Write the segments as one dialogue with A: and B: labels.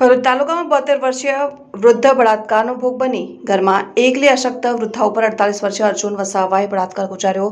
A: ભરૂચ તાલુકામાં બોતેર વર્ષીય વૃદ્ધ બળાત્કારનો ભોગ બની ઘરમાં એકલી અશક્ત વૃદ્ધા ઉપર અડતાલીસ વર્ષીય અર્જુન વસાવાએ બળાત્કાર ગુજાર્યો.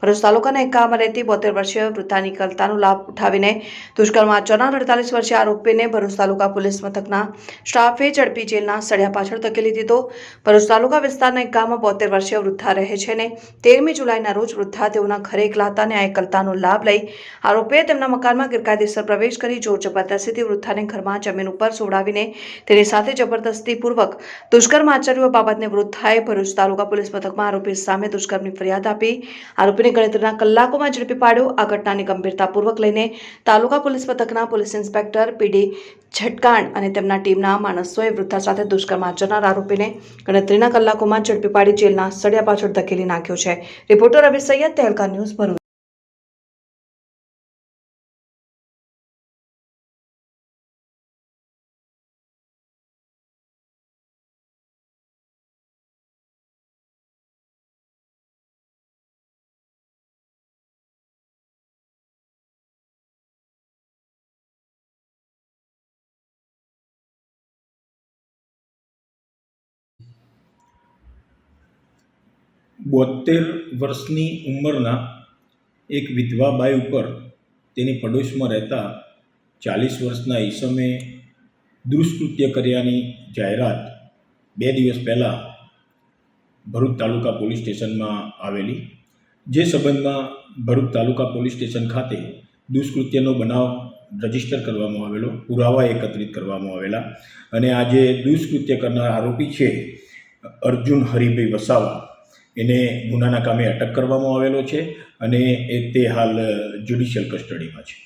A: ભરૂચ તાલુકાના એકામાં રહેતી બોતેર વર્ષીય વૃદ્ધાની કલતાનો લાભ ઉઠાવીને દુષ્કર્મ આચરનાર અડતાલીસ વર્ષીય આરોપીને ભરૂચ તાલુકા પોલીસ મથકના સ્ટાફે ઝડપી જેલના સળિયા પાછળ ધકેલી દીધો. ભરૂચ તાલુકા વિસ્તારના એકામાં બોતેર વર્ષીય વૃદ્ધા રહે છે ને તેરમી જુલાઈના રોજ વૃદ્ધા તેઓના ઘરે એકલા હતા અને આ એકલતાનો લાભ લઈ આરોપીએ તેમના મકાનમાં ગેરકાયદેસર પ્રવેશ કરી જોર જબરદસ્તીથી વૃદ્ધાને ઘરમાં જમીન ઉપર સોડાવીને તેની સાથે જબરદસ્તીપૂર્વક દુષ્કર્મ આચર્યો. બાબતને વૃદ્ધાએ ભરૂચ તાલુકા પોલીસ મથકમાં આરોપી સામે દુષ્કર્મની ફરિયાદ આપી. આરોપીને ગણતરીના કલાકોમાં ઝડપી પાડ્યો. આ ઘટનાની ગંભીરતાપૂર્વક લઈને તાલુકા પોલીસ મથકના પોલીસ ઇન્સ્પેક્ટર પીડી છટકાણ અને તેમના ટીમના માણસોએ વૃદ્ધા સાથે દુષ્કર્મ આચરનાર આરોપીને ગણતરીના કલાકોમાં ઝડપી પાડી. જેલના સળિયા પાછળ ધકેલી નાખ્યો છે. Reporter Ravi Sayed, Tehelka news Bharuch.
B: બોતેર વર્ષની ઉંમરના એક વિધવા બાઈ ઉપર તેની પડોશમાં રહેતા ચાલીસ વર્ષના ઈસમે દુષ્કૃત્ય કર્યાની જાહેરાત બે દિવસ પહેલાં ભરૂચ તાલુકા પોલીસ સ્ટેશનમાં આવેલી, જે સંબંધમાં ભરૂચ તાલુકા પોલીસ સ્ટેશન ખાતે દુષ્કૃત્યનો બનાવ રજિસ્ટર કરવામાં આવેલો, પુરાવા એકત્રિત કરવામાં આવેલા અને આજે દુષ્કૃત્ય કરનાર આરોપી છે અર્જુન હરિભાઈ વસાવા. એને ગુનાના કામે અટક કરવામાં આવેલો છે અને એ તે હાલ જ્યુડિશિયલ કસ્ટડીમાં છે.